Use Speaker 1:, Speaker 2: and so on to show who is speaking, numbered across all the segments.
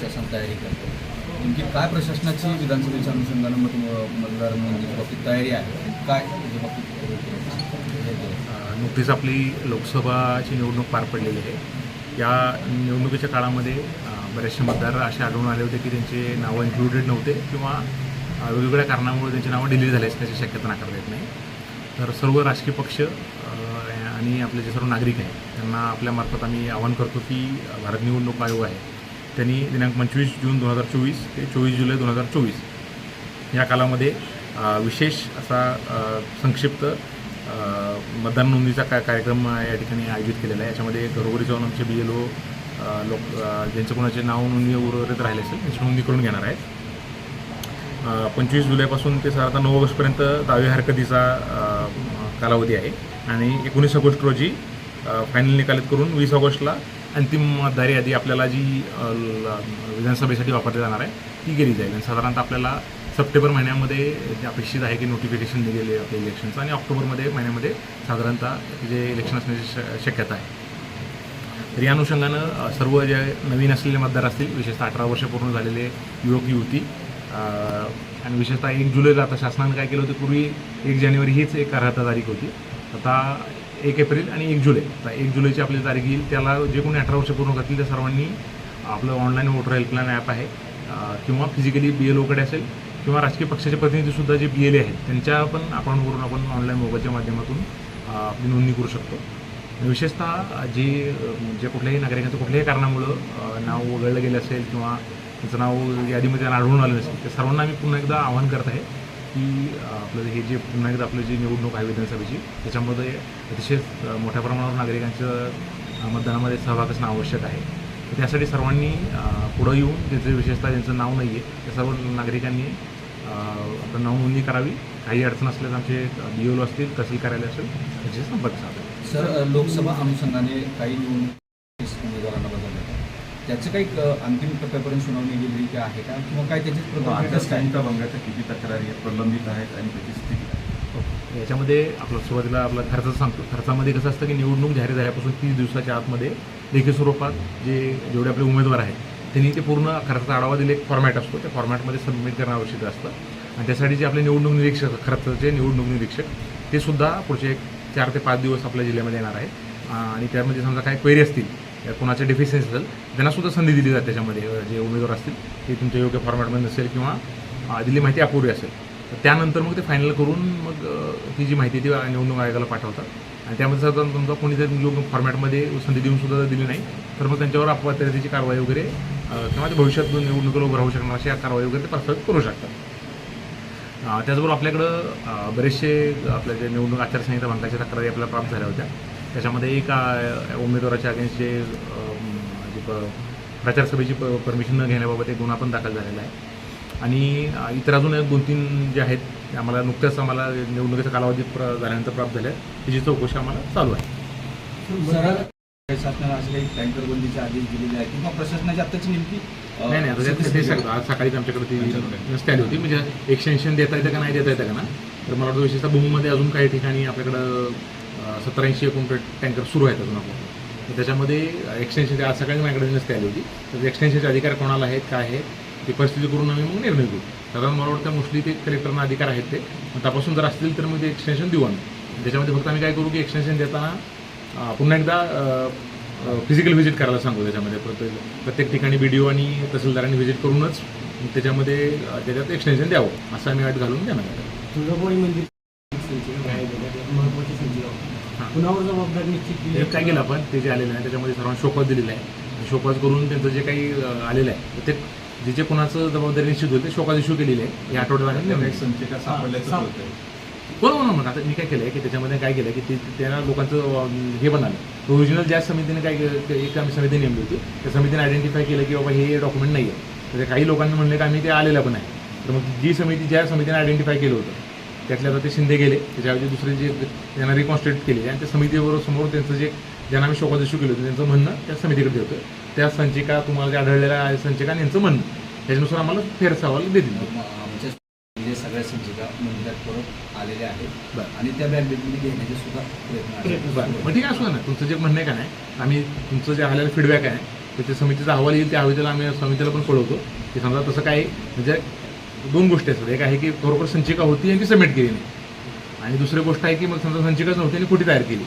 Speaker 1: शासन तयारी करतो. नेमकी काय प्रशासनाची विधानसभेच्या अनुषंगानं मत मतदार नोंदणीच्या बाबतीत तयारी आहे? काय त्याच्या बाबतीत
Speaker 2: नुकतीच आपली लोकसभाची निवडणूक पार पडलेली आहे. या निवडणुकीच्या काळामध्ये बरेचसे मतदार असे आढळून आले होते की त्यांचे नावं इन्क्लुडेड नव्हते किंवा वेगवेगळ्या कारणामुळे त्यांची नावं डिलीट झाली असण्याची शक्यता नाकारता येत नाही. तर सर्व राजकीय पक्ष आणि आपले जे सर्व नागरिक आहेत त्यांना आपल्यामार्फत आम्ही आवाहन करतो की भारत निवडणूक आयोग आहे त्यांनी दिनांक पंचवीस जून दोन हजार चोवीस ते चोवीस जुलै दोन हजार चोवीस या कालामध्ये विशेष असा संक्षिप्त मतदान नोंदणीचा का कार्यक्रम या ठिकाणी आयोजित केलेला आहे. याच्यामध्ये घरोघरी जाऊन आमचे बी एल ओ लोक ज्यांचं कोणाचे नाव नोंदणी उर्वरित राहिले असेल त्यांची नोंदणी करून घेणार आहेत. पंचवीस जुलैपासून ते साधारणतः नऊ ऑगस्टपर्यंत दावे हरकतीचा कालावधी आहे. आणि एकोणीस ऑगस्ट रोजी फायनल निकालित करून वीस ऑगस्टला अंतिम मतदारी यादी आपल्याला जी विधानसभेसाठी वापरली जाणार आहे ती केली जाईल. आणि साधारणतः आपल्याला सप्टेंबर महिन्यामध्ये जे अपेक्षित आहे की नोटिफिकेशन निघेल आपल्या इलेक्शनचं आणि ऑक्टोबरमध्ये महिन्यामध्ये साधारणतः जे इलेक्शन असण्याची श- शक्यता आहे. तर या अनुषंगानं सर्व जे नवीन असलेले मतदार असतील विशेषतः अठरा वर्ष पूर्ण झालेले युवक युवती आणि विशेषतः एक जुलैला आता शासनानं काय केलं होतं पूर्वी एक जानेवारी हीच एक अर्हता तारीख होती. आता एक एप्रिल आणि एक जुलै. आता एक जुलैची आपली तारीख येईल त्याला जे कोणी अठरा वर्ष पूर्ण करतील त्या सर्वांनी आपलं ऑनलाईन वोटर हेल्पलाईन ॲप आहे. किंवा फिजिकली बी एल ओकडे असेल किंवा राजकीय पक्षाचे प्रतिनिधीसुद्धा जे बी एल ए आहेत त्यांच्या पण अकाउंटवरून आपण ऑनलाईन मोबाईलच्या माध्यमातून आपली नोंदणी करू शकतो. विशेषतः जे जे कुठल्याही नागरिकांचं कुठल्याही कारणामुळं नाव वगळलं गेलं असेल किंवा त्याचं नाव यादीमध्ये आढळून आलं नसेल त्या सर्वांना मी पुन्हा एकदा आवाहन करत आहे. की आपलं हे जे पुन्हा एकदा आपलं जी निवडणूक आहे विधानसभेची त्याच्यामध्ये अतिशय मोठ्या प्रमाणावर नागरिकांचं मतदानामध्ये सहभाग असणं आवश्यक आहे. त्यासाठी सर्वांनी पुढं येऊन ज्यांचं विशेषतः ज्यांचं नाव नाही आहे त्या सर्व नागरिकांनी अ, आपलं नाव नोंदणी करावी. काही अडचण असल्यास आमचे बी ओ असतील तहसील कार्यालय असेल त्याचे संपर्क साधावे
Speaker 1: सर लोकसभा अनुषंगाने काही त्याचं काही अंतिम टप्प्यापर्यंत सुनावणी गेलेली काय आहे का? किंवा काय त्याची प्रक्रिया कसं काय
Speaker 3: आचारसंहिता भंगाच्या किती तक्रारी प्रलंबित आहेत आणि त्याची स्थिती काय?
Speaker 2: याच्यामध्ये आपलं सुरुवातीला आपला खर्चाचं सांगतो. खर्चामध्ये कसं असतं की निवडणूक जाहीर झाल्यापासून तीस दिवसाच्या आतमध्ये लेखी स्वरूपात जे जेवढे आपले उमेदवार आहेत त्यांनी ते पूर्ण खर्चाचा आढावा दिले. एक फॉर्मॅट असतो. त्या फॉर्मॅटमध्ये सबमिट करणं आवश्यक असतं. आणि त्यासाठी जे आपले निवडणूक निरीक्षक खर्चाचे निवडणूक निरीक्षक ते सुद्धा पुढचे एक चार ते पाच दिवस आपल्या जिल्ह्यामध्ये येणार आहेत. आणि त्यामध्ये समजा काही क्वेरी असतील या कोणाचे डेफिशियन्सी असेल त्यांनासुद्धा संधी दिली जाते त्याच्यामध्ये जे उमेदवार असतील ते तुमच्या योग्य फॉर्मॅटमध्ये नसेल किंवा दिली माहिती अपुरी असेल. तर त्यानंतर मग ते फायनल करून मग ती जी माहिती ती निवडणूक आयोगाला पाठवतात. आणि त्यामध्ये जर समजा कोणी जर योग्य फॉर्मॅटमध्ये संधी देऊन सुद्धा दिली नाही तर मग त्यांच्यावर अपवादाची कारवाई वगैरे किंवा ते भविष्यात निवडणुकीला उभं राहू शकणार अशा कारवाई वगैरे ते प्रस्तावित करू शकतात. त्याचबरोबर आपल्याकडं बरेचसे आपल्या जे निवडणूक आचारसंहिता भंगाच्या तक्रारी आपल्याला प्राप्त झाल्या होत्या. त्याच्यामध्ये एक उमेदवाराच्या अगेन्स्ट जे जे प- प्रचारसभेची प परमिशन न घेण्याबाबत एक गुन्हा पण दाखल झालेला आहे. आणि इतर अजून एक दोन तीन जे आहेत ते आम्हाला नुकत्याच आम्हाला निवडणुकीचा कालावधी प्र झाल्यानंतर प्राप्त झाल्या त्याची चौकशी आम्हाला चालू आहे.
Speaker 1: सर शासनाने असे काही टँकर बंदीचे आदेश दिलेले आहेत किंवा प्रशासनाची आत्ताची नेमकी
Speaker 2: नाही नाही आता ते- आज सकाळी आमच्याकडे ती नसते आली होती. म्हणजे एक्सटेन्शन देता येतं का नाही देता येतं का ना? तर मला वाटतं विशेषतः भूमीमध्ये अजून काही ठिकाणी आपल्याकडं सत्तरऐंशी ऐंशी टँकर सुरू आहेत अजून आपण तर त्याच्यामध्ये एक्सटेन्शनचे आज सकाळी माझ्याकडे नसते आली होती. तर एक्सटेन्शनचे अधिकार कोणाला आहेत काय आहेत ती परिस्थिती करून आम्ही मग निर्णय घेऊ. कारण मला वाटतं मोस्टली ते कलेक्टरना अधिकार आहेत ते. तपासून जर असतील तर मग ते एक्सटेन्शन देऊ आम्ही. त्याच्यामध्ये फक्त आम्ही काय करू की एक्सटेन्शन देताना पुन्हा एकदा फिजिकल व्हिजिट करायला सांगू त्याच्यामध्ये. प्रत्येक प्रत्येक ठिकाणी बी डी ओ आणि तहसीलदारांनी व्हिजिट करूनच त्याच्यामध्ये त्याच्यात एक्सटेन्शन द्यावं. असं आम्ही अट घालून देणार आहे.
Speaker 4: तुळजाभवानी मंदिर म्हणजे- संचिका काय आहे? महत्वाची संचिका
Speaker 2: हां.
Speaker 4: कुणावर जबाबदार निश्चित केली.
Speaker 2: हे काय केलं आपण? ते जे आलेलं आहे त्याच्यामध्ये सर्वांना शोकॉज दिलेलं आहे. शोकॉज करून त्यांचं जे काही आलेलं आहे ते जे जे कोणाचं जबाबदारी निश्चित होईल ते शोकॉज इश्यू केलेली आहे. या आठवड्यात
Speaker 3: संचिका सापडल्याचं कळतंय
Speaker 2: बरोबर ना मग आता मी काय केलं आहे की त्याच्यामध्ये काय केलं की ते त्या लोकांचं हे बनवलं ओरिजिनल ज्या समितीने काय एक आम्ही समिती नेमली होती. त्या समितीने आयडेंटिफाय केलं की बाबा हे डॉक्युमेंट नाही आहे तर ते काही लोकांनी म्हणले की आम्ही ते आलेलं पण आहे. तर मग जी समिती ज्या समितीने आयडेंटिफाय केलं होतं त्यातल्या आता ते शिंदे गेले त्याच्याऐवजी दुसरे जे त्यांना रिकॉन्स्टिट्यूट केले आणि त्या समितीबरोबर समोर त्यांचं जे ज्यांना आम्ही शोकाज इश्यू केलं होतं त्यांचं म्हणणं त्या समितीकडे होतं. त्या संचिका तुम्हाला जे आढळलेल्या आहे संचिका आणि यांचं म्हणणं. त्याच्यानुसार आम्हाला फेरसवाल देतील
Speaker 1: आमच्या सगळ्या संचिका मंदिरात परत आलेल्या आहेत. आणि त्या बॅग बेगमध्ये घेण्याचे सुद्धा प्रयत्न
Speaker 2: मग ठीक आहे असू ना तुमचं जे म्हणणं आहे का नाही आम्ही तुमचं जे आलेलं फीडबॅक आहे तर ते समितीचा अहवाल येईल त्या अहवालाला आम्ही समितीला पण कळवतो की समजा तसं काय म्हणजे दोन गोष्टी असतात एक आहे की खरोखर संचिका होती आणि ती सबमिट केली नाही. आणि दुसरी गोष्ट आहे की मग समजा संचिकाच नव्हती आणि खोटी तयार केली.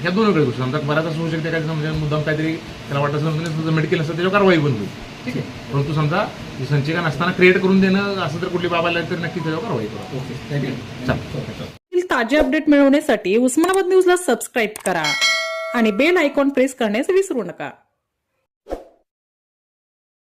Speaker 2: ह्या दोन वेगळ्या गोष्टी. समजा बऱ्याच असं होऊ शकते काय म्हणजे मुद्दाम काहीतरी त्याला वाटत असेल सबमिट केलं असेल त्याच्यावर कारवाई पण होईल.
Speaker 1: ठीक आहे.
Speaker 2: परंतु समजा ही संचिका नसताना क्रिएट करून देणं असं जर कुठली बाब आली तर नक्की त्याच्यावर कारवाई करू.
Speaker 1: ओके. थँक्यू
Speaker 2: चालेल.
Speaker 5: तील ताजे अपडेट मिळवण्यासाठी उस्मानाबाद न्यूजला सबस्क्राईब करा आणि बेल आयकॉन प्रेस करण्यास विसरू नका.